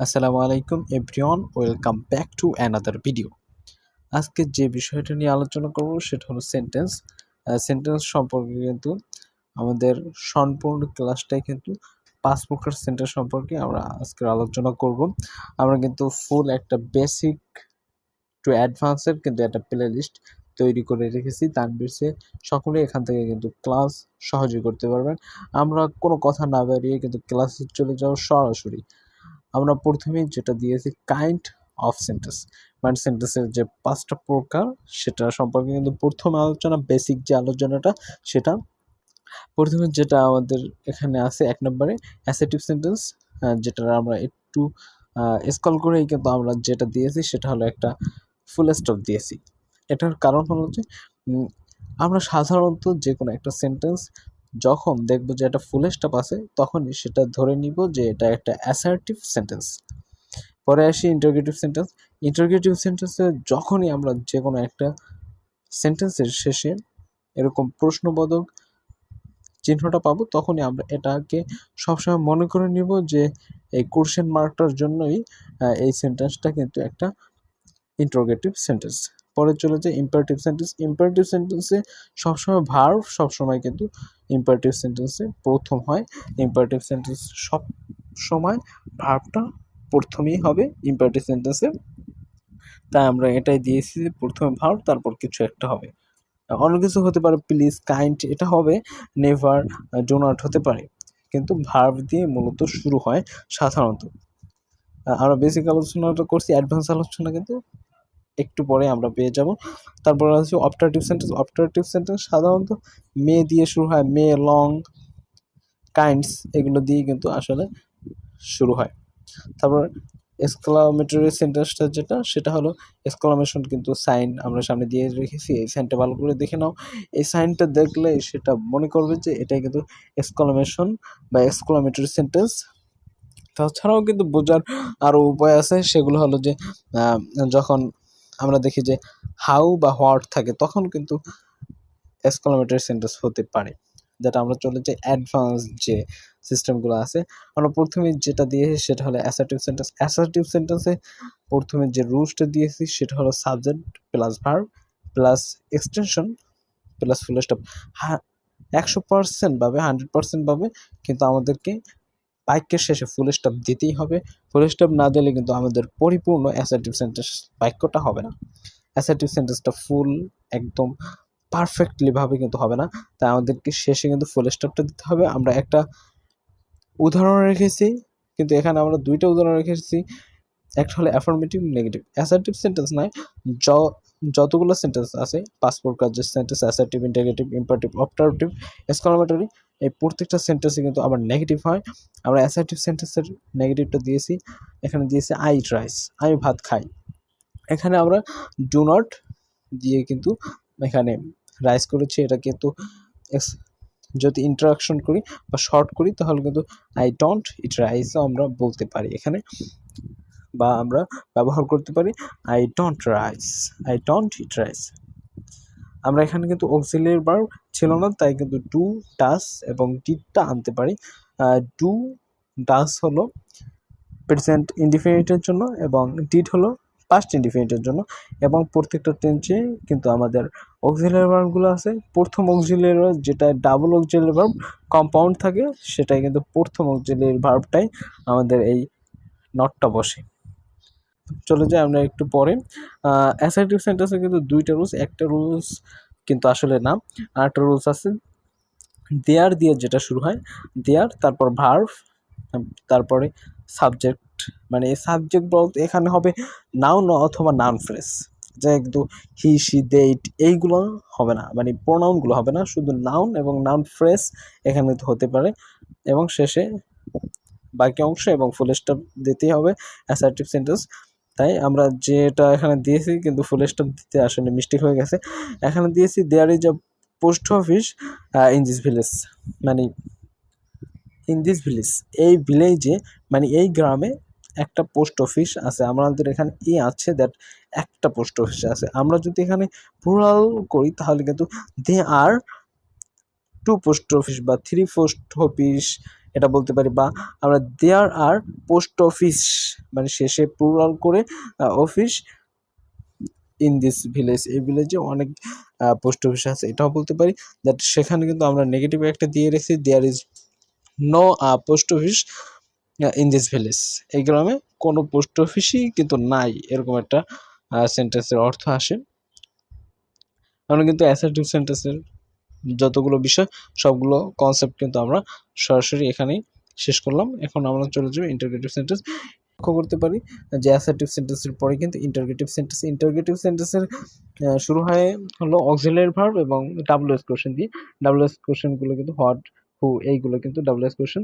আসসালামু আলাইকুম, everyone, welcome back to another video. আজকে যে বিষয়টা নিয়ে আলোচনা করব সেটা হলো সেন্টেন্স। সেন্টেন্স সম্পর্কে কিন্তু আমাদের সম্পূর্ণ ক্লাসটাই কিন্তু পাঁচ প্রকার সেন্টেন্স সম্পর্কে আমরা আজকের আলোচনা করব। আমরা কিন্তু ফুল একটা বেসিক টু অ্যাডভান্সের কিন্তু একটা প্লে লিস্ট তৈরি করে রেখেছি। তানবিরসে সকলে এখান থেকে কিন্তু ক্লাস সহজে করতে পারবেন। আমরা কোনো কথা না বাড়িয়ে কিন্তু ক্লাসে চলে যাও সরাসরি। আমরা প্রথমেই যেটা দিয়েছি কাইন্ড অফ সেন্টেন্স মানে সেন্টেন্সের যে পাঁচটা প্রকার, সেটা সম্পর্কে কিন্তু প্রথম আলোচনা বেসিক যে আলোচনাটা, সেটা প্রথমে যেটা আমাদের এখানে আছে এক নম্বরে অ্যাসেটিভ সেন্টেন্স যেটা আমরা একটু স্কল করেই কিন্তু আমরা যেটা দিয়েছি, সেটা হলো একটা ফুল স্টপ দিয়েছি। এটার কারণ হলো যে আমরা সাধারণত যে কোনো একটা সেন্টেন্স যখন দেখব যে একটা ফুল স্টপ আছে, তখনই সেটা ধরে নিব যে এটা একটা অ্যাসার্টিভ সেন্টেন্স পরে আসি ইন্টারগেটিভ সেন্টেন্স ইন্টারগেটিভ সেন্টেন্সে যখনই আমরা যে কোনো একটা সেন্টেন্সের শেষে এরকম প্রশ্নবোধক চিহ্নটা পাবো, তখনই আমরা এটাকে সবসময় মনে করে নিব যে এই কোশ্চেন মার্কটার জন্যই এই সেন্টেন্সটা কিন্তু একটা ইন্টারোগেটিভ সেন্টেন্স পরে চলে যায় ইম্পারেটিভ সেন্টেন্স ইম্পারেটিভ সেন্টেন্সে সবসময় ভার্ভ সবসময় কিন্তু ইম্পারেটিভ সেন্টেন্সে প্রথম হয়। ইম্পারেটিভ সেন্টেন্স সব সময় ভার্ভটা প্রথমেই হবে ইম্পারেটিভ সেন্টেন্সে তাই আমরা এটাই দিয়েছি যে প্রথমে ভার্ভ তারপর কিছু একটা হবে। অন্য কিছু হতে পারে প্লিজ কাইন্ড এটা হবে নেভার ডোনাট হতে পারে। কিন্তু ভার্ভ দিয়ে মূলত শুরু হয় সাধারণত। আমরা বেসিক আলোচনাটা করছি অ্যাডভান্স আলোচনা কিন্তু একটু পরে আমরা পেয়ে যাব। তারপর আছে অপটারেটিভ সেন্টেন্স অপটারেটিভ সেন্টেন্স সাধারণত মে দিয়ে শুরু হয়, মে লং কাইন্ডস এগুলো দিয়ে কিন্তু আসলে শুরু হয়। তারপর এক্সক্লামেটরি সেন্টেন্সটা যেটা, সেটা হলো এক্সক্লামেশন কিন্তু সাইন আমরা সামনে দিয়ে রেখেছি, এই সাইনটা ভালো করে দেখে নাও। এই সাইনটা দেখলে সেটা মনে করবে যে এটাই কিন্তু এক্সক্লামেশন বা এক্সক্লামেটরি সেন্টেন্স তাছাড়াও কিন্তু বোঝার আরও উপায় আছে, সেগুলো হলো যে যখন আমরা দেখি যে হাউ বা হোয়াট থাকে, তখন কিন্তু এক্সক্লামেটরি সেন্টেন্স হতে পারে। যেটা আমরা চলে যাই অ্যাডভান্স যে সিস্টেমগুলো আছে, আমরা প্রথমে যেটা দিয়েছি সেটা হলো অ্যাসার্টিভ সেন্টেন্স অ্যাসার্টিভ সেন্টেন্সে প্রথমে যে রুলসটা দিয়েছি সেটা হলো subject plus verb plus extension plus full stop হ্যাঁ একশো পার্সেন্ট পাবে হান্ড্রেড পার্সেন্ট পাবে কিন্তু আমাদেরকে বাক্যের শেষে ফুল স্টপ দিতেই হবে। ফুল স্টপ না দিলে কিন্তু আমাদের পরিপূর্ণ অ্যাসার্টিভ সেন্টেন্স বাক্যটা হবে না। অ্যাসার্টিভ সেন্টেন্সটা ফুল একদম পারফেক্টলিভাবে কিন্তু হবে না। তাই আমাদেরকে শেষে কিন্তু ফুল স্টপটা দিতে হবে। আমরা একটা উদাহরণ রেখেছি, কিন্তু এখানে আমরা দুইটা উদাহরণ রেখেছি। একটা হলো অ্যাফার্মেটিভ নেগেটিভ অ্যাসার্টিভ সেন্টেন্স নয়, য, যতগুলো সেন্টেন্স আছে পাসপোর্ট কাজের sentence assertive interrogative imperative optative exclamatory এই প্রত্যেকটা সেন্টেন্সে কিন্তু আবার নেগেটিভ হয়। আমরা অ্যাসার্টিভ সেন্টেন্সের নেগেটিভটা দিয়েছি। এখানে দিয়েছি আই রাইস আমি ভাত খাই। এখানে আমরা ডু নট দিয়ে কিন্তু এখানে রাইস করেছি। এটা কিন্তু যদি ইন্টারাকশন করি বা শর্ট করি, তাহলে কিন্তু আই ডোন্ট ইট রাইসও আমরা বলতে পারি এখানে। বা আমরা ব্যবহার করতে পারি I don't rice I don't eat rice আমরা এখানে কিন্তু অক্সিলিয়ার বার ছিল না, তাই কিন্তু ডু ডাস এবং ডিটটা আনতে পারি। ডু ডাস হলো প্রেজেন্ট ইন্ডিফিনিটের জন্য এবং ডিট হলো পাস্ট ইন্ডিফিনিটের জন্য এবং প্রত্যেকটা টেন্সে কিন্তু আমাদের অক্সিলিয়ারি ভার্বগুলো আছে। প্রথম অক্সিলিয়ারি ভার্ব যেটা ডাবল অক্সিলিয়ারি ভার্ব কম্পাউন্ড থাকে, সেটাই কিন্তু প্রথম অক্সিলিয়ারি ভার্বটাই আমাদের এই নটটা বসে। চলে যাই আমরা একটু পরে। অ্যাসাইটিভ সেন্টেন্সে কিন্তু দুইটা রুলস একটা রুলস কিন্তু আসলে না আর একটা রুলস আছে। দেয়ার দিয়ে যেটা শুরু হয় দেয়ার তারপর ভার্ভ তারপরে সাবজেক্ট মানে সাবজেক্ট বলতে এখানে হবে নাউন অথবা নাউন ফ্রেস যে একটু হি সি দে এইগুলো হবে না মানে প্রোনাউনগুলো হবে না, শুধু নাউন এবং নাউন ফ্রেস এখানে হতে পারে। এবং শেষে বাকি অংশ এবং ফুল স্টপ দিতেই হবে। অ্যাসার্টিভ সেন্টেন্স তাই আমরা যেটা এখানে দিয়েছি, কিন্তু ফুল স্টপ দিতে আসলে মিস্টেক হয়ে গেছে। এখানে দিয়েছি there is a post office in this village মানে ইন দিস ভিলেজ এই ভিলেজে মানে এই গ্রামে একটা পোস্ট অফিস আছে। আমাদের এখানে ই আছে দ্যাট একটা পোস্ট অফিস আছে। আমরা যদি এখানে প্লুরাল করি, তাহলে কিন্তু they are two post office বা থ্রি পোস্ট অফিস এটা বলতে পারি বা আমরা দেয়ার আর পোস্ট অফিস মানে শেষে প্লুরাল করে অফিস ইন দিস ভিলেজ এই ভিলেজে অনেক পোস্ট অফিস আছে। এটাও বলতে পারি দ্যাট সেখানে কিন্তু আমরা নেগেটিভ একটা দিয়ে রেখেছি there is no post office in this village এই গ্রামে কোনো পোস্ট অফিসই কিন্তু নাই, এরকম একটা সেন্টেন্সের অর্থ আসে। আমরা কিন্তু অ্যাসার্টিভ সেন্টেন্সের যতগুলো বিষয়, সবগুলো কনসেপ্ট কিন্তু আমরা সরাসরি এখানেই শেষ করলাম। এখন আমরা চলে যাব ইন্টারগ্রেটিভ সেন্টেন্স লক্ষ্য করতে পারি যে অ্যাসার্টিভ সেন্টেন্সের পরে কিন্তু ইন্টারগ্রেটিভ সেন্টেন্স ইন্টারগ্রেটিভ সেন্টেন্সের শুরু হয় হলো অক্সিলারি ভার্ব এবং ডাব্লিউএস কোশ্চেন দিয়ে। ডাব্লিউএস কোশ্চেনগুলো কিন্তু হোয়াট হু এইগুলো কিন্তু ডাব্লিউএস কোশ্চেন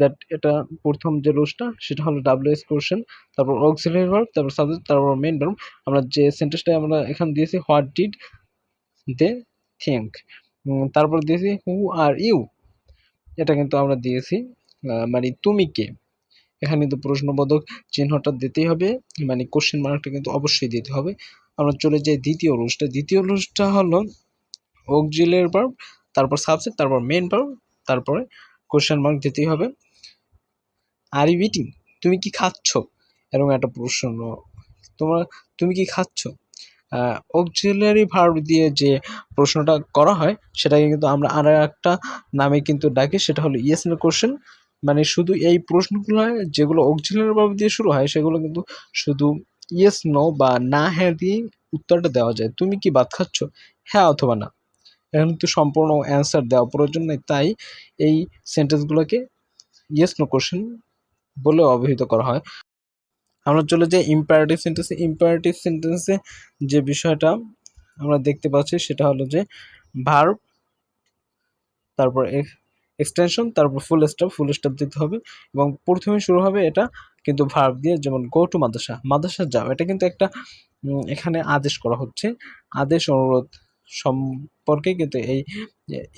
দ্যাট এটা প্রথম যে রোজটা সেটা হলো ডাব্লিউএস কোশ্চেন তারপর অক্সিলারি ভার্ব তারপর সাবজেক্ট তারপর মেইন ভার্ব আমরা যে সেন্টেন্সটা আমরা এখানে দিয়েছি হোয়াট ডিড দে থিঙ্ক তারপর দিয়েছি হু আর ইউ এটা কিন্তু আমরা দিয়েছি মানে তুমি কে? এখানে কিন্তু প্রশ্নবোধক চিহ্নটা দিতেই হবে মানে কোশ্চেন মার্কটা কিন্তু অবশ্যই দিতে হবে। আমরা চলে যাই দ্বিতীয় রুলসটা দ্বিতীয় রুলসটা হলো অক্সিলের ভার্ব তারপর সাবজেক্ট তারপর মেন ভার্ব তারপরে কোশ্চেন মার্ক দিতেই হবে। আর ইউ ইটিং তুমি কি খাচ্ছ? এরকম একটা প্রশ্ন। তোমরা, তুমি কি খাচ্ছ? অক্সিলারি ভার্ব দিয়ে যে প্রশ্নটা করা হয়, সেটাকে কিন্তু আমরা আর একটা নামে কিন্তু ডাকি, সেটা হলো ইয়েস নো কোশ্চেন মানে শুধু এই প্রশ্নগুলো যেগুলো অক্সিলারি ভার্ব দিয়ে শুরু হয়, সেগুলো কিন্তু শুধু ইয়েস নো বা না হ্যাঁ দিয়ে উত্তরটা দেওয়া যায়। তুমি কি ভাত খাচ্ছ? হ্যাঁ অথবা না। এখন কিন্তু সম্পূর্ণ অ্যান্সার দেওয়া প্রয়োজন নেই, তাই এই সেন্টেন্সগুলোকে ইয়েস নো কোশ্চেন বলে অবহিত করা হয়। আমরা চলে যাই ইম্পারেটিভ সেন্টেন্সে ইম্পারেটিভ সেন্টেন্সে যে বিষয়টা আমরা দেখতে পাচ্ছি সেটা হলো যে ভার্ব তারপর এক্সটেনশন তারপর ফুল স্টপ ফুল স্টপ দিতে হবে এবং প্রথমে শুরু হবে এটা কিন্তু ভার্ব দিয়ে, যেমন গো টু মাদ্রাসা মাদ্রাসা যাও। এটা কিন্তু একটা এখানে আদেশ করা হচ্ছে। আদেশ, অনুরোধ সম্পর্কে কিন্তু এই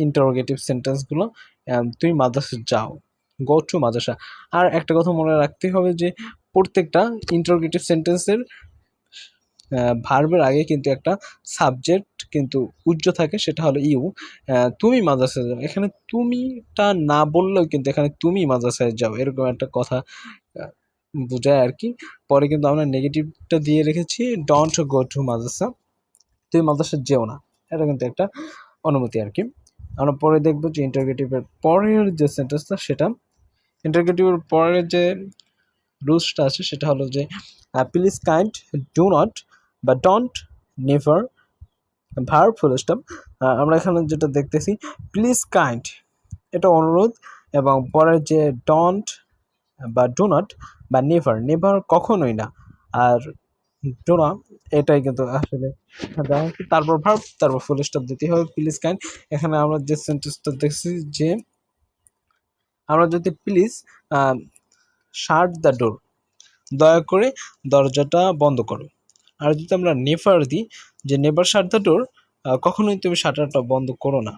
ইন্টারোগেটিভ সেন্টেন্সগুলো তুমি মাদ্রাসা যাও গো টু মাদ্রাসা। আর একটা কথা মনে রাখতে হবে যে প্রত্যেকটা ইন্টারোগেটিভ সেন্টেন্সের ভার্বের আগে কিন্তু একটা সাবজেক্ট কিন্তু উজ্জ্ব থাকে, সেটা হলো ইউ তুমি মাদ্রাসায় যাও। এখানে তুমিটা না বললেও কিন্তু এখানে তুমি মাদ্রাসায় যাও, এরকম একটা কথা বোঝায় আর কি। পরে কিন্তু আমরা নেগেটিভটা দিয়ে রেখেছি ডন্ট গো টু মাদ্রাসা। তুমি মাদ্রাসা যেও না, এটা কিন্তু একটা অনুমতি আর কি। আমরা পরে দেখব যে ইন্টারগেটিভের পরের যে সেন্টেন্সটা সেটা ইন্টারগেটিভের পরের যে রুলসটা আছে, সেটা হলো যে প্লিজ কাইন্ড ডু নট বা ডন্ট নেভার ভার ফুল স্টপ আমরা এখানে যেটা দেখতেছি প্লিজ কাইন্ড এটা অনুরোধ, এবং পরের যে ডন্ট বা ডু নট বা নেভার নেভার কখনোই না, আর ডু না এটাই কিন্তু আসলে তারপর ভার্ব তারপর ফুল স্টপ দিতে হবে প্লিজ কাইন্ড এখানে আমরা যে সেন্টেন্সটা দেখছি যে, আমরা যদি প্লিজ শার্ট দ্য ডোর দয়া করে দরজাটা বন্ধ করো। আর যদি আমরা নেফার দিই যে নেভার শাট দ্য ডোর কখনোই তুমি শাটারটা বন্ধ করো না।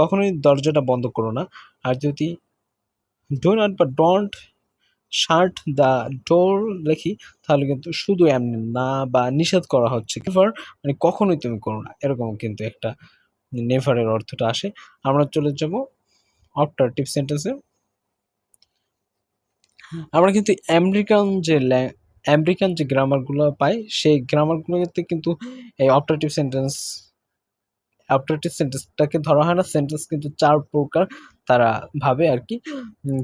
কখনোই দরজাটা বন্ধ করো না। আর যদি ডো নট বা ডোন্ট শার্ট দ্য ডোর লেখি, তাহলে কিন্তু শুধু এমনি না বা নিষেধ করা হচ্ছে। নেভার মানে কখনোই তুমি করো না। এরকম কিন্তু একটা নেভারের অর্থটা আসে। আমরা চলে যাব অপটারটিভ সেন্টেন্সে আমরা কিন্তু আমেরিকান যে আমেরিকান যে গ্রামারগুলো পাই, সেই গ্রামারগুলোতে কিন্তু এই অপারেটিভ সেন্টেন্স অপটারটিভ সেন্টেন্সটাকে ধরা হয় না সেন্টেন্স কিন্তু চার প্রকার তারা ভাবে আর কি।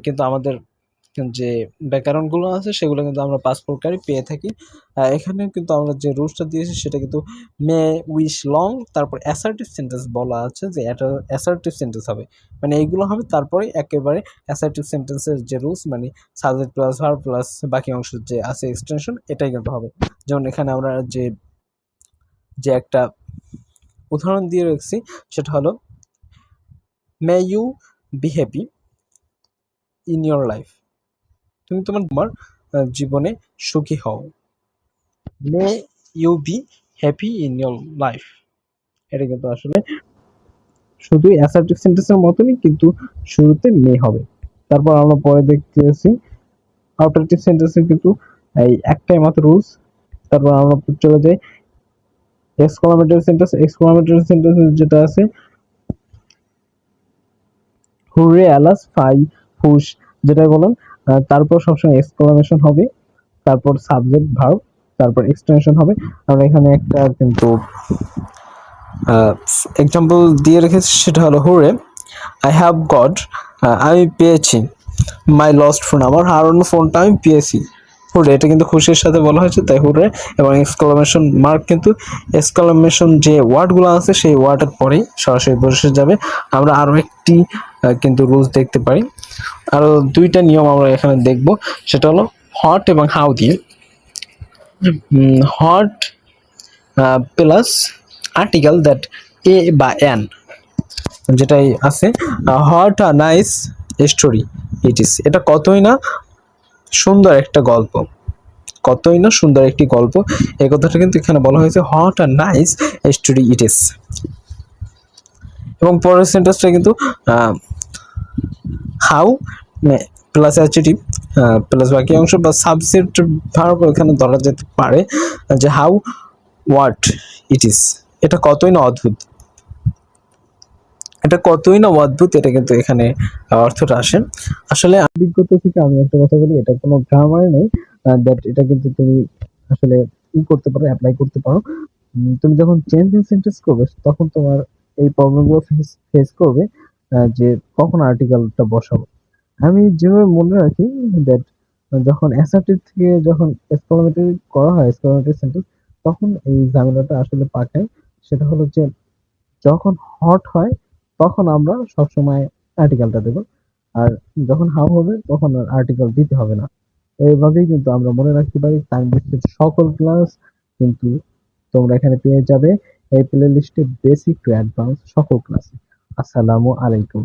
কিন্তু আমাদের যে ব্যাকরণগুলো আছে, সেগুলো কিন্তু আমরা পাঁচ প্রকারই পেয়ে থাকি। এখানে কিন্তু আমরা যে রুলসটা দিয়েছি, সেটা কিন্তু মে উইশ লং তারপর অ্যাসার্টিভ সেন্টেন্স বলা আছে যে এটা অ্যাসার্টিভ সেন্টেন্স হবে। মানে এইগুলো হবে, তারপরে একেবারে অ্যাসার্টিভ সেন্টেন্সের যে রুলস মানে সাবজেক্ট প্লাস ভার প্লাস বাকি অংশ যে আছে এক্সটেনশন এটাই কিন্তু হবে। যেমন এখানে আমরা যে যে একটা উদাহরণ দিয়ে রেখেছি, সেটা হলো may you be happy in your life তুমি তোমার তোমার জীবনে সুখী হও। May you be happy in your life এটা কিন্তু আসলে শুধু অ্যাসার্টিভ সেন্টেন্সের মতনই কিন্তু শুরুতে মে হবে। তারপর আমরা পরে দেখতেছি আউটারটিভ সেন্টেন্সে কিন্তু এই একটাই মাত্র রুলস তারপর আমরা চলে যাই এক্সক্লামেটরি সেন্টেন্স এক্সক্লামেটরি সেন্টেন্স যেটা আছে হুররে অ্যালাস ফাই হুশ যেটা বলেন তারপর সবসময় এক্সক্লামেশন হবে, তারপর সাবজেক্ট ভার্ব তারপর এক্সটেনশন হবে। আমরা এখানে একটা কিন্তু এক্সাম্পল দিয়ে রেখেছি, সেটা হলো, হুরে আই হ্যাভ গড আমি পেয়েছি মাই লস্ট ফোন আমার হারানো ফোনটা আমি পেয়েছি। হুরে এটা কিন্তু খুশির সাথে বলা হয়েছে, তাই হুরে এবং এক্সক্লামেশন মার্ক কিন্তু এক্সক্লামেশন যে ওয়ার্ডগুলো আছে, সেই ওয়ার্ডের পরেই সরাসরি বসে যাবে। আমরা আরও একটি কিন্তু রুলস দেখতে পাই। আরও দুইটা নিয়ম আমরা এখানে দেখব, সেটা হলো হট এবং হাউ দিয়ে। What plus article that a বা এন যেটাই আছে। What a nice story it is এটা কতই না সুন্দর একটা গল্প। কতই না সুন্দর একটি গল্প। এই কথাটা কিন্তু এখানে বলা হয়েছে হট আর নাইস স্টোরি ইট ইস এবং পরের সেন্টেন্সটা কিন্তু হাউ প্লাস অ্যাচিটিভ প্লাস বাকি অংশ বা সাবজেক্ট ভার্ব এখানে ধরা যেতে পারে, যে হাউ হোয়াট ইট ইস এটা কতই না অদ্ভুত। এটা কতই না অদ্ভুত, এটা কিন্তু এখানে অর্থটা আসে। আসলে অভিজ্ঞতা থেকে আমি একটা কথা বলি, এটা কোনো গ্রামার নেই দ্যাট এটা কিন্তু তুমি আসলে ই করতে পারো অ্যাপ্লাই করতে পারো। তুমি যখন চেঞ্জ ইন সেন্টেন্স করবে, তখন তোমার এই প্রবলেমগুলো ফেস ফেস করবে যে কখন আর্টিকেলটা বসাবো। আমি যেভাবে মনে রাখি দ্যাট যখন অ্যাসার্টিভ থেকে যখন এক্সক্লামেটরি করা হয় এক্সক্লামেটরি সেন্টেন্স তখন এই ঝামেলাটা আসলে পাঠায় সেটা হলো যে যখন হট হয় তখন আমরা সবসময় আর্টিকেলটা দেব। আর যখন হাম হবে, তখন আর আর্টিকেল দিতে হবে না। এইভাবেই কিন্তু আমরা মনে রাখতে পারি টাইম বেসিস সকল ক্লাস কিন্তু তোমরা এখানে পেয়ে যাবে। এই প্লে লিস্টে বেসিক টু অ্যাডভান্স সকল ক্লাস আসসালামু আলাইকুম।